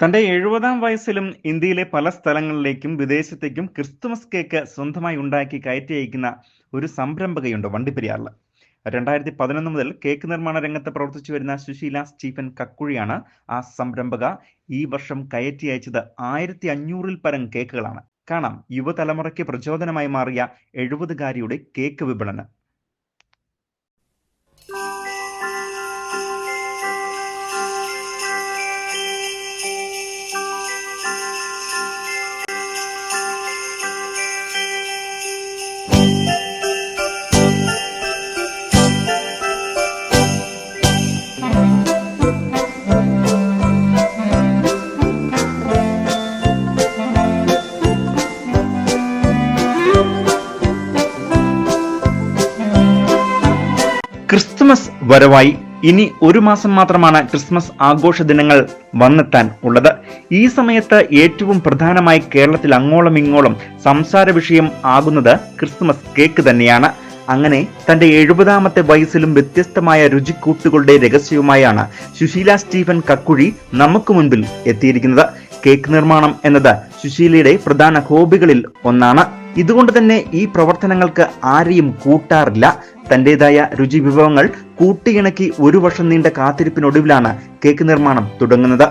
തന്റെ എഴുപതാം വയസ്സിലും ഇന്ത്യയിലെ പല സ്ഥലങ്ങളിലേക്കും വിദേശത്തേക്കും ക്രിസ്തുമസ് കേക്ക് സ്വന്തമായി ഉണ്ടാക്കി കയറ്റി അയക്കുന്ന ഒരു സംരംഭകയുണ്ട് വണ്ടിപ്പെരിയാറിൽ. രണ്ടായിരത്തി പതിനൊന്ന് മുതൽ കേക്ക് നിർമ്മാണ രംഗത്ത് പ്രവർത്തിച്ചു വരുന്ന സുശീല സ്റ്റീഫൻ കക്കുഴിയാണ് ആ സംരംഭക ഈ വർഷം കയറ്റി അയച്ചത് ആയിരത്തി അഞ്ഞൂറിൽ പരം കേക്കുകളാണ്. കാണാം യുവതലമുറയ്ക്ക് പ്രചോദനമായി മാറിയ എഴുപതുകാരിയുടെ കേക്ക് വിപണനം. ക്രിസ്തുമസ് വരവായി. ഇനി ഒരു മാസം മാത്രമാണ് ക്രിസ്മസ് ആഘോഷ ദിനങ്ങൾ വന്നെത്താൻ ഉള്ളത്. ഈ സമയത്ത് ഏറ്റവും പ്രധാനമായി കേരളത്തിൽ അങ്ങോളം ഇങ്ങോളം സംസാര വിഷയം ആകുന്നത് ക്രിസ്മസ് കേക്ക് തന്നെയാണ്. അങ്ങനെ തന്റെ എഴുപതാമത്തെ വയസ്സിലും വ്യത്യസ്തമായ രുചിക്കൂട്ടുകളുടെ രഹസ്യവുമായാണ് സുശീല സ്റ്റീഫൻ കക്കുഴി നമുക്ക് മുൻപിൽ എത്തിയിരിക്കുന്നത്. കേക്ക് നിർമ്മാണം എന്നത് സുശീലയുടെ പ്രധാന ഹോബികളിൽ ഒന്നാണ്. ഇതുകൊണ്ട് തന്നെ ഈ പ്രവർത്തനങ്ങൾക്ക് ആരെയും കൂട്ടാറില്ല. തന്റേതായ രുചി വിഭവങ്ങൾ കൂട്ടിയിണക്കി ഒരു വർഷം നീണ്ട കാത്തിരിപ്പിനൊടുവിലാണ് കേക്ക് നിർമ്മാണം തുടങ്ങുന്നത്.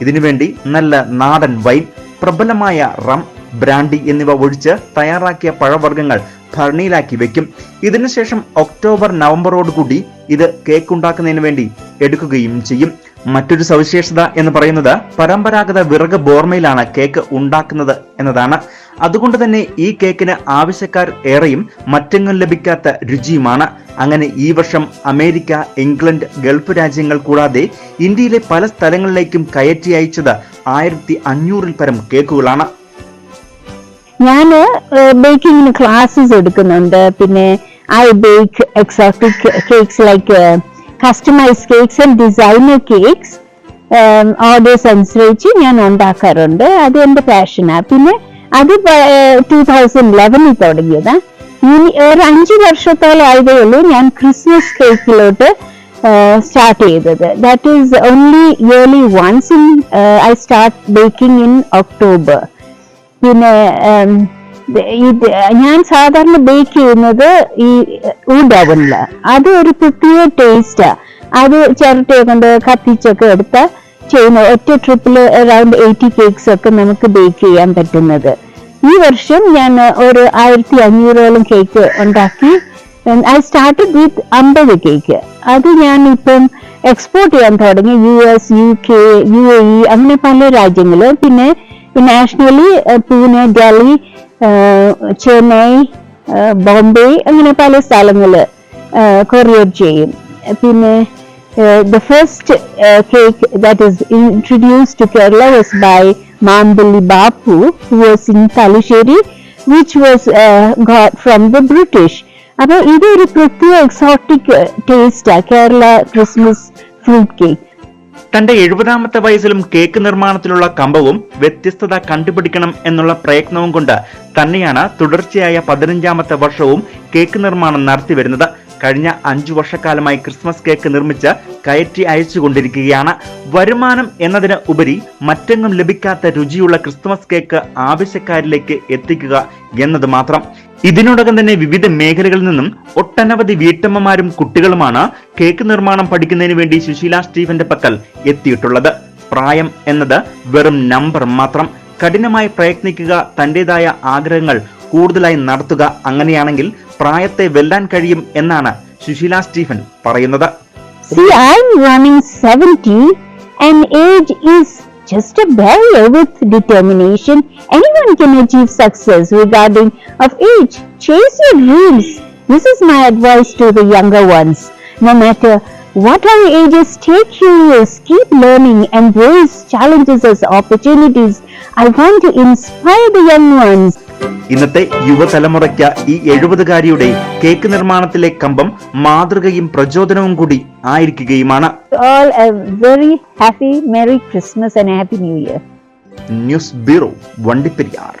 ഇതിനുവേണ്ടി നല്ല നാടൻ വൈൻ പ്രബലമായ റം ബ്രാൻഡി എന്നിവ ഒഴിച്ച് തയ്യാറാക്കിയ പഴവർഗങ്ങൾ ഭരണിയിലാക്കി വെക്കും. ഇതിനുശേഷം ഒക്ടോബർ നവംബറോടുകൂടി ഇത് കേക്ക് ഉണ്ടാക്കുന്നതിന് വേണ്ടി എടുക്കുകയും ചെയ്യും. മറ്റൊരു സവിശേഷത എന്ന് പറയുന്നത് പരമ്പരാഗത വിറക് ബോർമയിലാണ് കേക്ക് ഉണ്ടാക്കുന്നത് എന്നതാണ്. അതുകൊണ്ട് തന്നെ ഈ കേക്കിന് ആവശ്യക്കാർ ഏറെയും മറ്റെങ്ങും ലഭിക്കാത്ത രുചിയുമാണ്. അങ്ങനെ ഈ വർഷം അമേരിക്ക ഇംഗ്ലണ്ട് ഗൾഫ് രാജ്യങ്ങൾ കൂടാതെ ഇന്ത്യയിലെ പല സ്ഥലങ്ങളിലേക്കും കയറ്റി അയച്ചത് ആയിരത്തി അഞ്ഞൂറിൽ പരം കേക്കുകളാണ്. ഞാൻ ബേക്കിങ്ങിന് ക്ലാസ്സസ് എടുക്കുന്നുണ്ട്. പിന്നെ I bake exotic cakes like customise cakes and designer cakes orders അനുസരിച്ച് ഞാൻ ഉണ്ടാക്കാറുണ്ട്. അത് എന്റെ പാഷനാണ് പിന്നെ അത് ടൂ തൗസൻഡ് ഇലവനിൽ തുടങ്ങിയതാണ് ഇനി ഒരു അഞ്ച് വർഷത്തോളം ആയതേ ഉള്ളൂ ഞാൻ ക്രിസ്മസ് കേക്കിലോട്ട് സ്റ്റാർട്ട് ചെയ്തത്. That is only early once in I start baking in October പിന്നെ ഞാൻ സാധാരണ ബേക്ക് ചെയ്യുന്നത് ഈ വുഡ് അത് ഒരു പ്രത്യേക ടേസ്റ്റാ. അത് ചിരട്ടയെ കൊണ്ട് കത്തിച്ചൊക്കെ എടുത്ത ചെയ്യുന്ന ഒറ്റ ട്രിപ്പിൽ അറൌണ്ട് എയ്റ്റി കേക്ക്സ് ഒക്കെ നമുക്ക് ബേക്ക് ചെയ്യാൻ പറ്റുന്നത്. ഈ വർഷം ഞാൻ ഒരു ആയിരത്തി അഞ്ഞൂറോളം കേക്ക് ഉണ്ടാക്കി. ഐ സ്റ്റാർട്ടഡ് വിത്ത് അമ്പത് കേക്ക് അത് ഞാൻ ഇപ്പം എക്സ്പോർട്ട് ചെയ്യാൻ തുടങ്ങി. U S U K U A E അങ്ങനെ പല രാജ്യങ്ങളും. പിന്നെ നാഷണലി പൂനെ ഡൽഹി ചെന്നൈ ബോംബെ അങ്ങനെ പല സ്ഥലങ്ങൾ കൊറിയർ ചെയ്യും പിന്നെ uh, cake that is introduced to Kerala was by Mambali Bapu, who was in Talisheri, which was uh, got from the British. അപ്പോൾ ഇതൊരു പ്രത്യേക എക്സോട്ടിക് ടേസ്റ്റാ കേരള ക്രിസ്മസ് ഫ്രൂട്ട് കേക്ക് തന്റെ എഴുപതാമത്തെ വയസ്സിലും കേക്ക് നിർമ്മാണത്തിലുള്ള കമ്പവും വ്യത്യസ്തത കണ്ടുപിടിക്കണം എന്നുള്ള പ്രയത്നവും കൊണ്ട് തന്നെയാണ് തുടർച്ചയായ പതിനഞ്ചാമത്തെ വർഷവും കേക്ക് നിർമ്മാണം നടത്തിവരുന്നത് കഴിഞ്ഞ അഞ്ചു വർഷക്കാലമായി ക്രിസ്മസ് കേക്ക് നിർമ്മിച്ച് കയറ്റി അയച്ചുകൊണ്ടിരിക്കുകയാണ്. വരുമാനം എന്നതിന് ഉപരി മറ്റെങ്ങും ലഭിക്കാത്ത രുചിയുള്ള ക്രിസ്മസ് കേക്ക് ആവശ്യക്കാരിലേക്ക് എത്തിക്കുക എന്നത് മാത്രം. ഇതിനോടകം തന്നെ വിവിധ മേഖലകളിൽ നിന്നും ഒട്ടനവധി വീട്ടമ്മമാരും കുട്ടികളുമാണ് കേക്ക് നിർമ്മാണം പഠിക്കുന്നതിന് വേണ്ടി സുശീല സ്റ്റീഫന്റെ പക്കൽ എത്തിയിട്ടുള്ളത്. പ്രായം എന്നത് വെറും നമ്പർ മാത്രം. കഠിനമായി പ്രയത്നിക്കുക തന്റേതായ ആഗ്രഹങ്ങൾ കൂടുതലായി നടത്തുക അങ്ങനെയാണെങ്കിൽ പ്രായത്തെ വെല്ലാൻ കഴിയും എന്നാണ് സുശീല സ്റ്റീഫൻ പറയുന്നത്. See, I'm running 70 and age is just a barrier with determination. Anyone can achieve success regarding of age. Chase your dreams. This is my advice to the younger ones. No matter what our ages, stay curious, keep learning, embrace challenges as opportunities. I want to inspire the young ones. ഇന്നത്തെ യുവതലമുറയ്ക്ക് ഈ എഴുപതുകാരിയുടെ cake നിർമ്മാണത്തിലെ കമ്പം മാതൃകയും പ്രചോദനവും കൂടി ആയിരിക്കുകയുമാണ്. News bureau Vandiperiyar